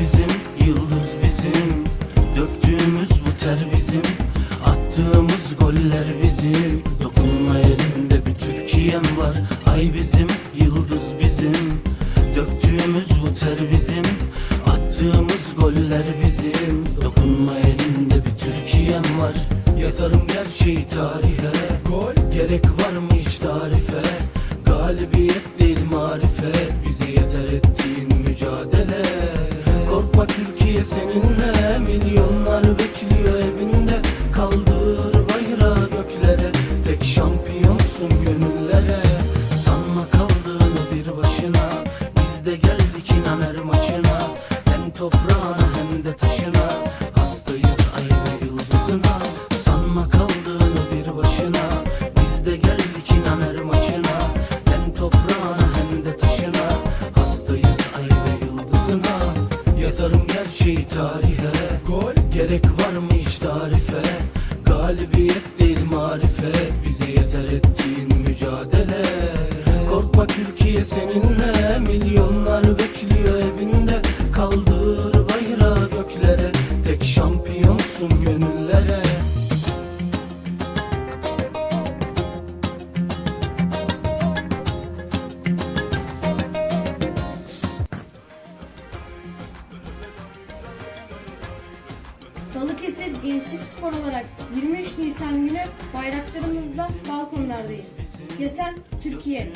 bizim, yıldız bizim. Döktüğümüz bu ter bizim. Attığımız goller bizim. Dokunma elimde bir Türkiye'm var. Ay bizim, yıldız bizim. Döktüğümüz bu ter bizim. Attığımız goller bizim. Dokunma elimde bir Türkiye'm var. Yazarım gerçeği tarihe. Gol. Gerek var mı hiç tarife. Galibiyet Türkiye seninle Milyonlar bekliyor evinde. Kaldır bayrağı göklere Tek şampiyonsun gönüllere. Sanma kaldığını bir başına Biz de geldik inan her maçına. Hem toprağına hem de taşına Yazarım gerçeği tarihe. Gol Gerek var mı hiç tarife. Galibiyet değil marife. Bize yeter ettiğin mücadele. Korkma Türkiye seninle. Milyonlar bekliyor evinde. Kaldır bayrağı göklere. Tek şampiyonsun gönüllere Balıkesir Gençlik Spor olarak 23 Nisan günü bayraklarımızla balkonlardayız. Yesen Türkiye.